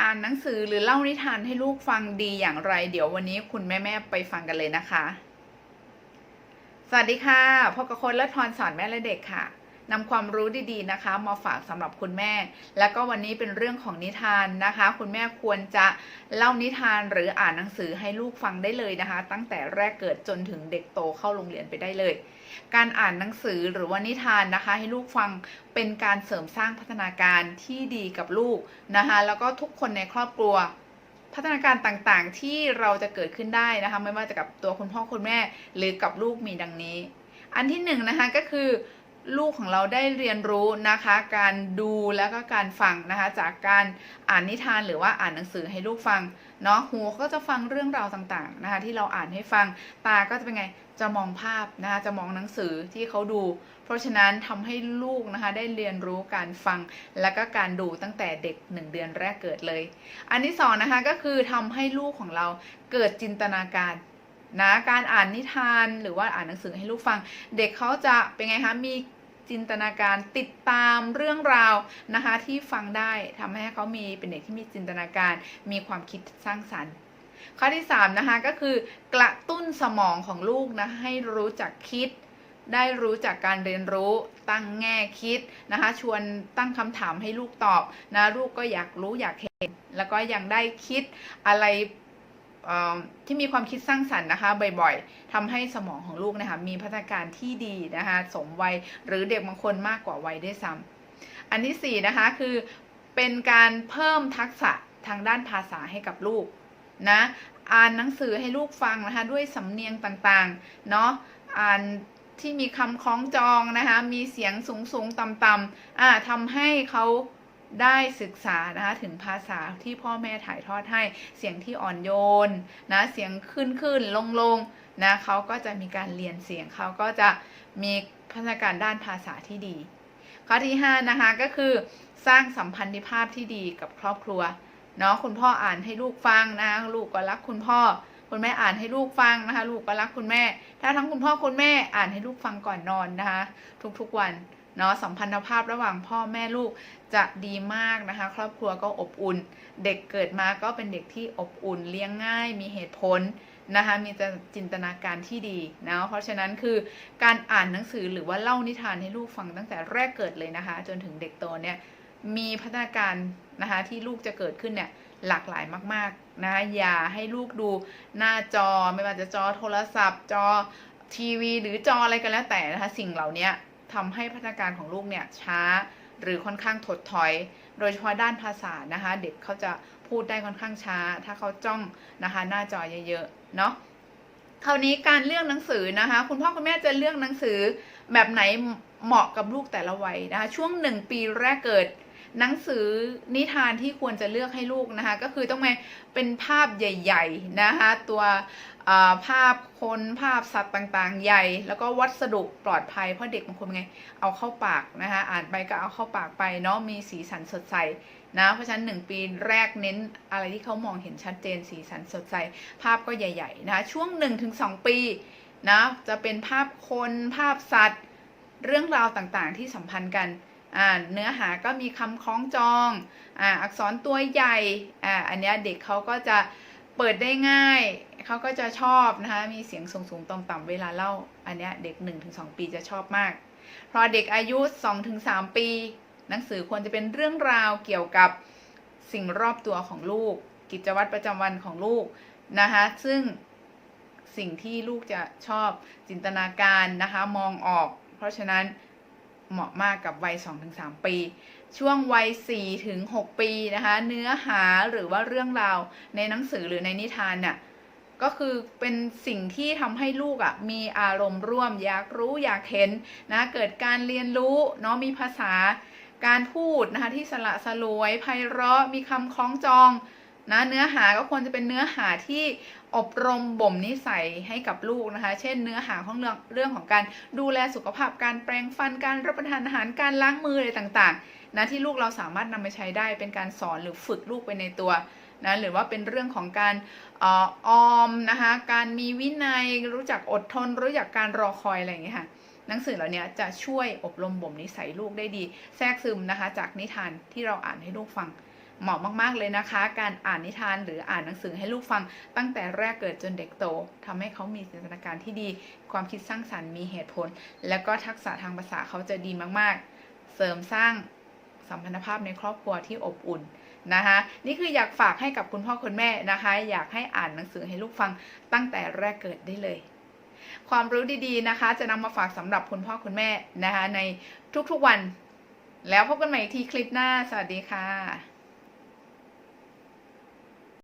อ่านหนังสือหรือเล่านิทานให้ลูกฟังดีอย่างไร เดี๋ยววันนี้คุณแม่ๆไปฟังกันเลยนะคะ สวัสดีค่ะพบกับคนและพรสอนแม่และเด็กค่ะ นำความรู้ดีๆนะคะ มาฝากสำหรับคุณแม่ แล้วก็วันนี้เป็นเรื่องของนิทานนะคะ คุณแม่ควรจะเล่านิทานหรืออ่านหนังสือให้ลูกฟังได้เลยนะคะ ตั้งแต่แรกเกิดจนถึงเด็กโตเข้าโรงเรียนไปได้เลย การอ่านหนังสือหรือว่านิทานนะคะ ให้ลูกฟังเป็นการเสริมสร้างพัฒนาการที่ดีกับลูกนะคะ แล้วก็ทุกคนในครอบครัวพัฒนาการต่างๆที่เราจะเกิดขึ้นได้นะคะ ไม่ว่าจะกับตัวคุณพ่อคุณแม่ หรือกับลูกมีดังนี้ อันที่หนึ่งนะคะก็คือ ลูกของเราได้เรียนรู้นะคะ การดูแล้วก็การฟังนะคะ จากการอ่านนิทานหรือว่าอ่านหนังสือให้ลูกฟังเนาะหูก็จะฟังเรื่องราวต่างๆนะคะ ที่เราอ่านให้ฟังตาก็จะเป็นไงจะมองภาพนะคะจะมองหนังสือที่เขาดู เพราะฉะนั้นทำให้ลูกนะคะได้เรียนรู้การฟังและก็การดูตั้งแต่เด็กหนึ่งเดือนแรกเกิดเลย อันที่สองนะคะก็คือทำให้ลูกของเราเกิดจินตนาการนะการอ่านนิทานหรือว่าอ่านหนังสือให้ลูกฟัง เด็กเขาจะเป็นไงคะมี จินตนาการติดตามเรื่องราวนะคะที่ฟังได้ทำให้เขามีเป็นเด็กที่มีจินตนาการ มีความคิดสร้างสรรค์ข้อที่3นะคะก็คือกระตุ้นสมองของลูกนะให้รู้จักคิด ได้รู้จากการเรียนรู้ตั้งแง่คิดนะคะชวนตั้งคำถามให้ลูกตอบนะลูกก็อยากรู้อยากเห็น แล้วก็ยังได้คิดอะไร ที่มีความคิดสร้างสรรค์นะคะบ่อยๆทำให้สมองของลูกนะคะมีพัฒนาการที่ดีนะคะสมวัยหรือเด็กบางคนมากกว่าวัยได้ซ้ำอันที่สี่นะคะคือเป็นการเพิ่มทักษะทางด้านภาษาให้กับลูกนะอ่านหนังสือให้ลูกฟังนะคะด้วยสำเนียงต่างๆเนาะอ่านที่มีคำคล้องจองนะคะมีเสียงสูงสูงๆต่ำๆอ่าทำให้เขา ได้ศึกษานะคะถึงภาษาที่พ่อแม่ถ่ายทอดให้เสียงที่อ่อนโยนนะเสียงขึ้นขึ้นลงลงนะเขาก็จะมีการเรียนเสียงเขาก็จะมีพัฒนาการด้านภาษาที่ดี ข้อที่5นะคะก็คือสร้างสัมพันธภาพที่ดีกับครอบครัวเนาะคุณพ่ออ่านให้ลูกฟังนะคะลูกก็รักคุณพ่อ คุณแม่อ่านให้ลูกฟังนะคะ ลูกก็รักคุณแม่ ถ้าทั้งคุณพ่อคุณแม่อ่านให้ลูกฟังก่อนนอนนะคะ ทุกๆวัน เนาะสัมพันธภาพระหว่างพ่อแม่ลูกจะดีมากนะคะ ครอบครัวก็อบอุ่น เด็กเกิดมาก็เป็นเด็กที่อบอุ่น เลี้ยงง่าย มีเหตุผลนะคะมีจินตนาการที่ดีนะเพราะฉะนั้นคือการอ่านหนังสือหรือว่าเล่านิทานให้ลูกฟังตั้งแต่แรกเกิดเลยนะคะ จนถึงเด็กโตเนี่ยมีพัฒนาการนะคะที่ลูกจะเกิดขึ้นเนี่ยหลากหลายมากๆนะคะอย่าให้ลูกดูหน้าจอไม่ว่าจะจอโทรศัพท์ จอทีวี หรือจออะไรก็แล้วแต่นะคะสิ่งเหล่านี้ ทำให้พัฒนาการของลูกเนี่ยช้าหรือค่อนข้างถดถอย โดยเฉพาะด้านภาษานะคะ เด็กเขาจะพูดได้ค่อนข้างช้า ถ้าเขาจ้องนะคะหน้าจอเยอะๆเนาะคราวนี้การเลือกหนังสือนะคะ คุณพ่อคุณแม่จะเลือกหนังสือแบบไหนเหมาะกับลูกแต่ละวัยนะคะ ช่วงหนึ่งปีแรกเกิด หนังสือนิทานที่ควรจะเลือกให้ลูกนะคะ ก็คือต้องมาเป็นภาพใหญ่ๆนะคะตัวภาพคนภาพสัตว์ต่างๆ ใหญ่ แล้วก็วัสดุปลอดภัยเพราะเด็กบางคนไงเอาเข้าปากนะคะอ่านไปก็เอาเข้าปากไปเนาะมีสีสันสดใสนะเพราะฉะนั้นหนึ่งปีแรกเน้นอะไรที่เขามองเห็นชัดเจนสีสันสดใสภาพก็ใหญ่ๆนะะช่วง 1-2 ปีนะจะเป็นภาพคนภาพสัตว์ เรื่องราวต่างๆ ที่สัมพันธ์กัน เนื้อหาก็มีคำคล้องจองออักษรตัวใหญ่ออันนี้เด็กเขาก็จะเปิดได้ง่าย เขาก็จะชอบนะคะ มีเสียงสูงๆต่ำๆเวลาเล่า อันนี้เด็ก 1-2 ปีจะชอบมาก พอเด็กอายุ 2-3 ปี หนังสือควรจะเป็นเรื่องราวเกี่ยวกับสิ่งรอบตัวของลูก กิจวัตรประจำวันของลูกนะคะ ซึ่งสิ่งที่ลูกจะชอบจินตนาการนะคะ มองออก เพราะฉะนั้น เหมาะมากกับวัย 2-3 ปี ช่วงวัย 4-6 ปีนะคะ เนื้อหาหรือว่าเรื่องราวในหนังสือหรือในนิทานเนี่ยก็คือเป็นสิ่งที่ทำให้ลูกอะ่ะมีอารมณ์ร่วม อยากรู้อยากเห็นนะเกิดการเรียนรู้เนาะมีภาษาการพูดนะคะที่สละสลวยไพเราะมีคำคล้องจอง นะเนื้อหาก็ควรจะเป็นเนื้อหาที่อบรมบ่มนิสัยให้กับลูกนะคะ เช่น เนื้อหาของเรื่องเรื่องของการดูแลสุขภาพการแปรงฟันการรับประทานอาหารการล้างมืออะไรต่างๆนะที่ลูกเราสามารถนำไปใช้ได้เป็นการสอนหรือฝึกลูกไปในตัวนะหรือว่าเป็นเรื่องของการอออมนะคะการมีวินัยรู้จักอดทน รู้จักการรอคอยอะไรอย่างเงี้ยค่ะหนังสือเหล่านี้จะช่วยอบรมบ่มนิสัยลูกได้ดี แทรกซึมนะคะ จากนิทานที่เราอ่านให้ลูกฟัง เหมาะมากๆเลยนะคะ การอ่านนิทานหรืออ่านหนังสือให้ลูกฟังตั้งแต่แรกเกิดจนเด็กโตทำให้เขามีจินตนาการที่ดี ความคิดสร้างสรรค์มีเหตุผล แล้วก็ทักษะทางภาษาเขาจะดีมากๆ เสริมสร้างสัมพันธภาพในครอบครัวที่อบอุ่นนะคะนี่คืออยากฝากให้กับคุณพ่อคุณแม่นะคะ อยากให้อ่านหนังสือให้ลูกฟังตั้งแต่แรกเกิดได้เลย ความรู้ดีๆนะคะ จะนำมาฝากสำหรับคุณพ่อคุณแม่นะคะในทุกๆวัน แล้วพบกันใหม่อีกทีคลิปหน้า สวัสดีค่ะ